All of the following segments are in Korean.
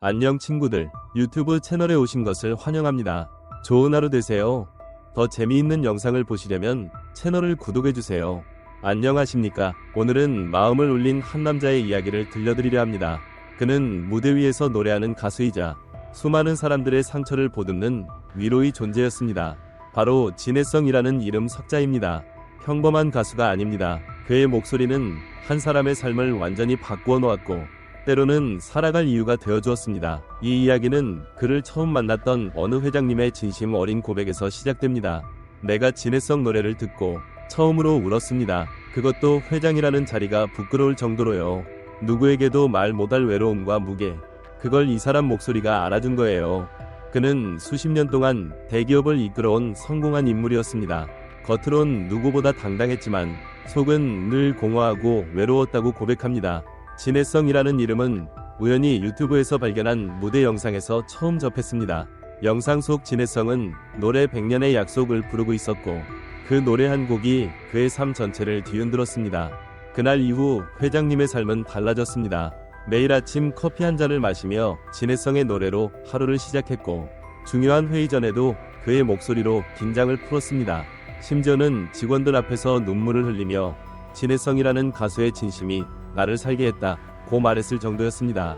안녕 친구들. 유튜브 채널에 오신 것을 환영합니다. 좋은 하루 되세요. 더 재미있는 영상을 보시려면 채널을 구독해주세요. 안녕하십니까. 오늘은 마음을 울린 한 남자의 이야기를 들려드리려 합니다. 그는 무대 위에서 노래하는 가수이자 수많은 사람들의 상처를 보듬는 위로의 존재였습니다. 바로 진해성이라는 이름 석자입니다. 평범한 가수가 아닙니다. 그의 목소리는 한 사람의 삶을 완전히 바꾸어 놓았고 때로는 살아갈 이유가 되어 주었습니다. 이 이야기는 그를 처음 만났던 어느 회장님의 진심 어린 고백에서 시작됩니다. 내가 진해성 노래를 듣고 처음으로 울었습니다. 그것도 회장이라는 자리가 부끄러울 정도로요. 누구에게도 말 못할 외로움과 무게. 그걸 이 사람 목소리가 알아준 거예요. 그는 수십 년 동안 대기업을 이끌어온 성공한 인물이었습니다. 겉으론 누구보다 당당했지만 속은 늘 공허하고 외로웠다고 고백합니다. 진해성이라는 이름은 우연히 유튜브에서 발견한 무대 영상에서 처음 접했습니다. 영상 속 진해성은 노래 100년의 약속을 부르고 있었고 그 노래 한 곡이 그의 삶 전체를 뒤흔들었습니다. 그날 이후 회장님의 삶은 달라졌습니다. 매일 아침 커피 한 잔을 마시며 진해성의 노래로 하루를 시작했고 중요한 회의 전에도 그의 목소리로 긴장을 풀었습니다. 심지어는 직원들 앞에서 눈물을 흘리며 진해성이라는 가수의 진심이 나를 살게 했다 고 말했을 정도였습니다.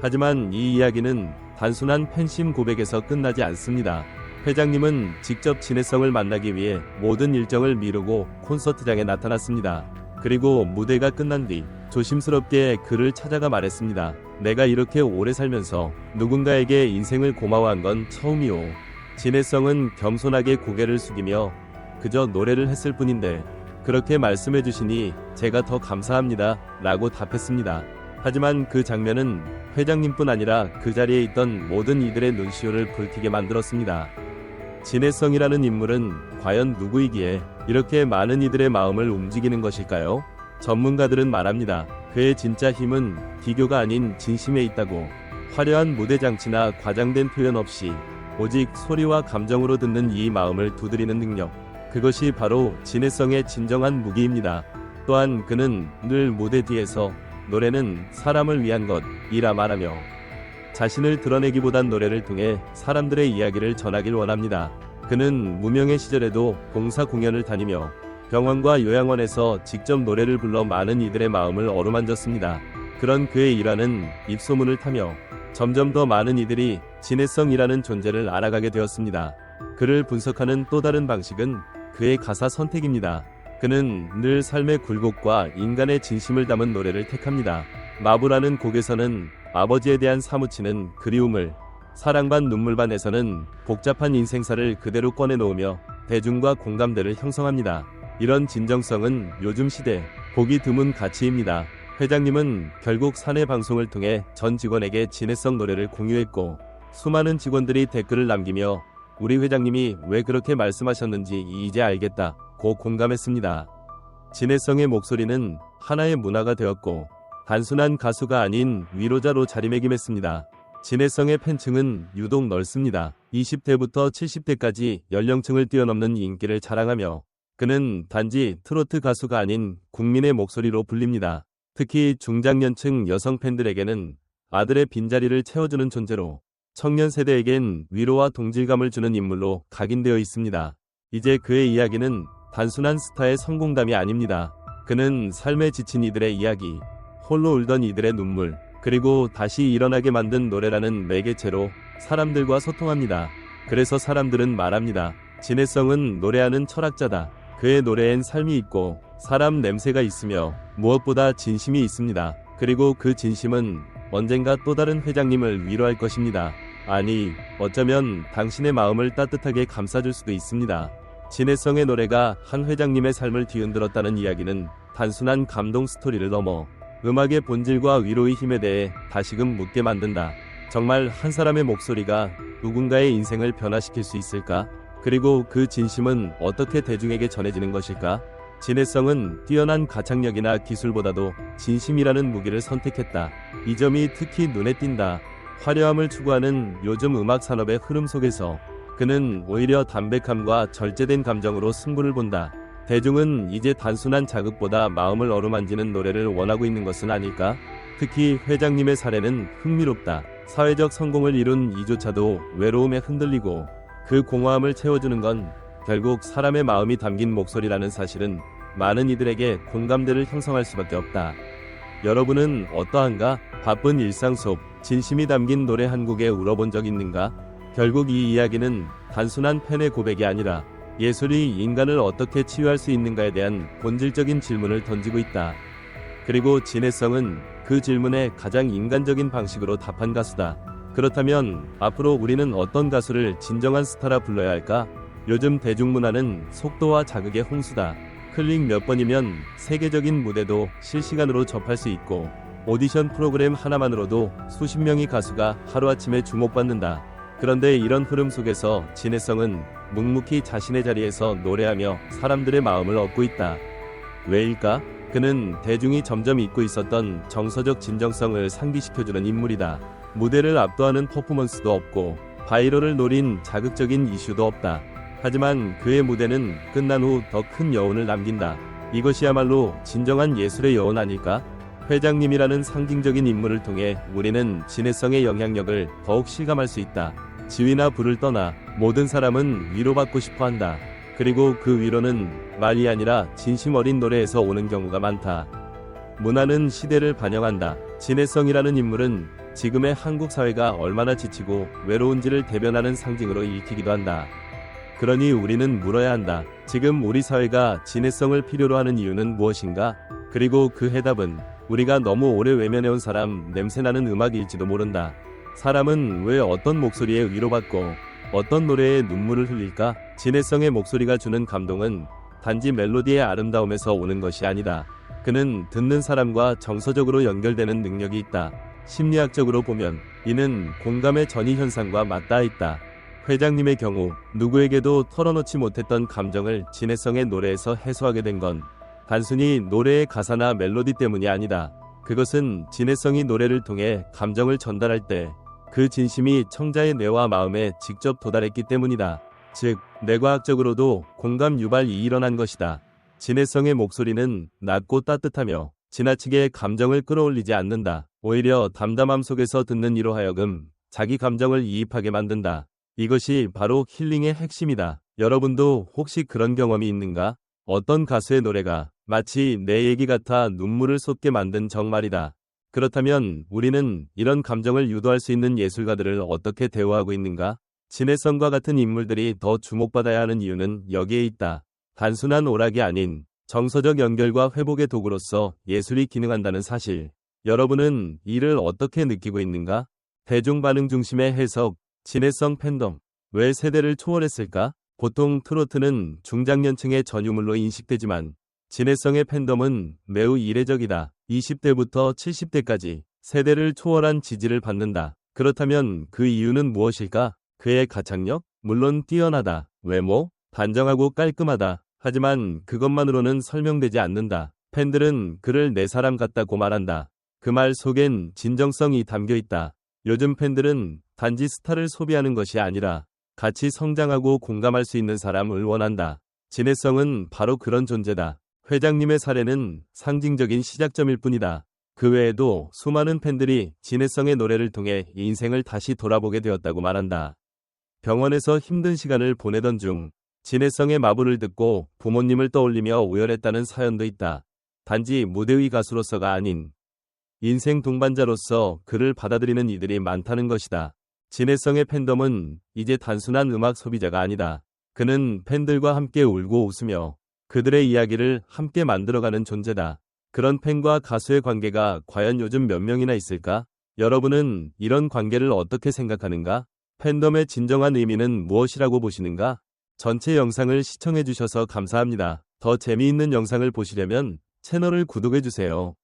하지만 이 이야기는 단순한 팬심 고백에서 끝나지 않습니다. 회장님은 직접 진해성을 만나기 위해 모든 일정을 미루고 콘서트장에 나타났습니다. 그리고 무대가 끝난 뒤 조심스럽게 그를 찾아가 말했습니다. 내가 이렇게 오래 살면서 누군가에게 인생을 고마워한 건 처음이오. 진해성은 겸손하게 고개를 숙이며 그저 노래를 했을 뿐인데 그렇게 말씀해 주시니 제가 더 감사합니다. 라고 답했습니다. 하지만 그 장면은 회장님뿐 아니라 그 자리에 있던 모든 이들의 눈시울을 붉히게 만들었습니다. 진해성이라는 인물은 과연 누구이기에 이렇게 많은 이들의 마음을 움직이는 것일까요? 전문가들은 말합니다. 그의 진짜 힘은 비교가 아닌 진심에 있다고. 화려한 무대 장치나 과장된 표현 없이 오직 소리와 감정으로 듣는 이 마음을 두드리는 능력. 그것이 바로 진해성의 진정한 무기입니다. 또한 그는 늘 무대 뒤에서 노래는 사람을 위한 것이라 말하며 자신을 드러내기보단 노래를 통해 사람들의 이야기를 전하길 원합니다. 그는 무명의 시절에도 봉사 공연을 다니며 병원과 요양원에서 직접 노래를 불러 많은 이들의 마음을 어루만졌습니다. 그런 그의 일화는 입소문을 타며 점점 더 많은 이들이 진해성이라는 존재를 알아가게 되었습니다. 그를 분석하는 또 다른 방식은 그의 가사 선택입니다. 그는 늘 삶의 굴곡과 인간의 진심을 담은 노래를 택합니다. 마부라는 곡에서는 아버지에 대한 사무치는 그리움을, 사랑 반 눈물 반에서는 복잡한 인생사를 그대로 꺼내놓으며 대중과 공감대를 형성합니다. 이런 진정성은 요즘 시대 보기 드문 가치입니다. 회장님은 결국 사내 방송을 통해 전 직원에게 진해성 노래를 공유했고 수많은 직원들이 댓글을 남기며 우리 회장님이 왜 그렇게 말씀하셨는지 이제 알겠다 고 공감했습니다. 진해성의 목소리는 하나의 문화가 되었고 단순한 가수가 아닌 위로자로 자리매김했습니다. 진해성의 팬층은 유독 넓습니다. 20대부터 70대까지 연령층을 뛰어넘는 인기를 자랑하며 그는 단지 트로트 가수가 아닌 국민의 목소리로 불립니다. 특히 중장년층 여성 팬들에게는 아들의 빈자리를 채워주는 존재로 청년 세대에겐 위로와 동질감을 주는 인물로 각인되어 있습니다. 이제 그의 이야기는 단순한 스타의 성공담이 아닙니다. 그는 삶에 지친 이들의 이야기, 홀로 울던 이들의 눈물, 그리고 다시 일어나게 만든 노래라는 매개체로 사람들과 소통합니다. 그래서 사람들은 말합니다. 진해성은 노래하는 철학자다. 그의 노래엔 삶이 있고 사람 냄새가 있으며 무엇보다 진심이 있습니다. 그리고 그 진심은 언젠가 또 다른 회장님을 위로할 것입니다. 아니, 어쩌면 당신의 마음을 따뜻하게 감싸줄 수도 있습니다. 진해성의 노래가 한 회장님의 삶을 뒤흔들었다는 이야기는 단순한 감동 스토리를 넘어 음악의 본질과 위로의 힘에 대해 다시금 묻게 만든다. 정말 한 사람의 목소리가 누군가의 인생을 변화시킬 수 있을까? 그리고 그 진심은 어떻게 대중에게 전해지는 것일까? 진해성은 뛰어난 가창력이나 기술보다도 진심이라는 무기를 선택했다. 이 점이 특히 눈에 띈다. 화려함을 추구하는 요즘 음악 산업의 흐름 속에서 그는 오히려 담백함과 절제된 감정으로 승부를 본다. 대중은 이제 단순한 자극보다 마음을 어루만지는 노래를 원하고 있는 것은 아닐까? 특히 회장님의 사례는 흥미롭다. 사회적 성공을 이룬 이조차도 외로움에 흔들리고 그 공허함을 채워주는 건 결국 사람의 마음이 담긴 목소리라는 사실은 많은 이들에게 공감대를 형성할 수밖에 없다. 여러분은 어떠한가? 바쁜 일상 속 진심이 담긴 노래 한 곡에 울어본 적 있는가? 결국 이 이야기는 단순한 팬의 고백이 아니라 예술이 인간을 어떻게 치유할 수 있는가에 대한 본질적인 질문을 던지고 있다. 그리고 진해성은 그 질문에 가장 인간적인 방식으로 답한 가수다. 그렇다면 앞으로 우리는 어떤 가수를 진정한 스타라 불러야 할까? 요즘 대중문화는 속도와 자극의 홍수다. 클릭 몇 번이면 세계적인 무대도 실시간으로 접할 수 있고 오디션 프로그램 하나만으로도 수십 명의 가수가 하루아침에 주목받는다. 그런데 이런 흐름 속에서 진해성은 묵묵히 자신의 자리에서 노래하며 사람들의 마음을 얻고 있다. 왜일까? 그는 대중이 점점 잊고 있었던 정서적 진정성을 상기시켜주는 인물이다. 무대를 압도하는 퍼포먼스도 없고 바이럴을 노린 자극적인 이슈도 없다. 하지만 그의 무대는 끝난 후 더 큰 여운을 남긴다. 이것이야말로 진정한 예술의 여운 아닐까? 회장님이라는 상징적인 인물을 통해 우리는 진해성의 영향력을 더욱 실감할 수 있다. 지위나 부를 떠나 모든 사람은 위로받고 싶어 한다. 그리고 그 위로는 말이 아니라 진심 어린 노래에서 오는 경우가 많다. 문화는 시대를 반영한다. 진해성이라는 인물은 지금의 한국 사회가 얼마나 지치고 외로운지를 대변하는 상징으로 읽히기도 한다. 그러니 우리는 물어야 한다. 지금 우리 사회가 진해성을 필요로 하는 이유는 무엇인가? 그리고 그 해답은 우리가 너무 오래 외면해온 사람 냄새나는 음악일지도 모른다. 사람은 왜 어떤 목소리에 위로받고 어떤 노래에 눈물을 흘릴까? 진해성의 목소리가 주는 감동은 단지 멜로디의 아름다움에서 오는 것이 아니다. 그는 듣는 사람과 정서적으로 연결되는 능력이 있다. 심리학적으로 보면 이는 공감의 전이 현상과 맞닿아 있다. 회장님의 경우 누구에게도 털어놓지 못했던 감정을 진해성의 노래에서 해소하게 된 건 단순히 노래의 가사나 멜로디 때문이 아니다. 그것은 진해성이 노래를 통해 감정을 전달할 때 그 진심이 청자의 뇌와 마음에 직접 도달했기 때문이다. 즉, 뇌과학적으로도 공감 유발이 일어난 것이다. 진해성의 목소리는 낮고 따뜻하며 지나치게 감정을 끌어올리지 않는다. 오히려 담담함 속에서 듣는 이로 하여금 자기 감정을 이입하게 만든다. 이것이 바로 힐링의 핵심이다. 여러분도 혹시 그런 경험이 있는가? 어떤 가수의 노래가 마치 내 얘기 같아 눈물을 쏟게 만든 정말이다. 그렇다면 우리는 이런 감정을 유도할 수 있는 예술가들을 어떻게 대우하고 있는가? 진해성과 같은 인물들이 더 주목받아야 하는 이유는 여기에 있다. 단순한 오락이 아닌 정서적 연결과 회복의 도구로서 예술이 기능한다는 사실. 여러분은 이를 어떻게 느끼고 있는가? 대중 반응 중심의 해석, 진해성 팬덤. 왜 세대를 초월했을까? 보통 트로트는 중장년층의 전유물로 인식되지만 진해성의 팬덤은 매우 이례적이다. 20대부터 70대까지 세대를 초월한 지지를 받는다. 그렇다면 그 이유는 무엇일까? 그의 가창력? 물론 뛰어나다. 외모? 단정하고 깔끔하다. 하지만 그것만으로는 설명되지 않는다. 팬들은 그를 내 사람 같다고 말한다. 그 말 속엔 진정성이 담겨 있다. 요즘 팬들은 단지 스타를 소비하는 것이 아니라 같이 성장하고 공감할 수 있는 사람을 원한다. 진해성은 바로 그런 존재다. 회장님의 사례는 상징적인 시작점일 뿐이다. 그 외에도 수많은 팬들이 진해성의 노래를 통해 인생을 다시 돌아보게 되었다고 말한다. 병원에서 힘든 시간을 보내던 중 진해성의 마블을 듣고 부모님을 떠올리며 우열했다는 사연도 있다. 단지 무대의 가수로서가 아닌 인생 동반자로서 그를 받아들이는 이들이 많다는 것이다. 진해성의 팬덤은 이제 단순한 음악 소비자가 아니다. 그는 팬들과 함께 울고 웃으며 그들의 이야기를 함께 만들어가는 존재다. 그런 팬과 가수의 관계가 과연 요즘 몇 명이나 있을까? 여러분은 이런 관계를 어떻게 생각하는가? 팬덤의 진정한 의미는 무엇이라고 보시는가? 전체 영상을 시청해주셔서 감사합니다. 더 재미있는 영상을 보시려면 채널을 구독해주세요.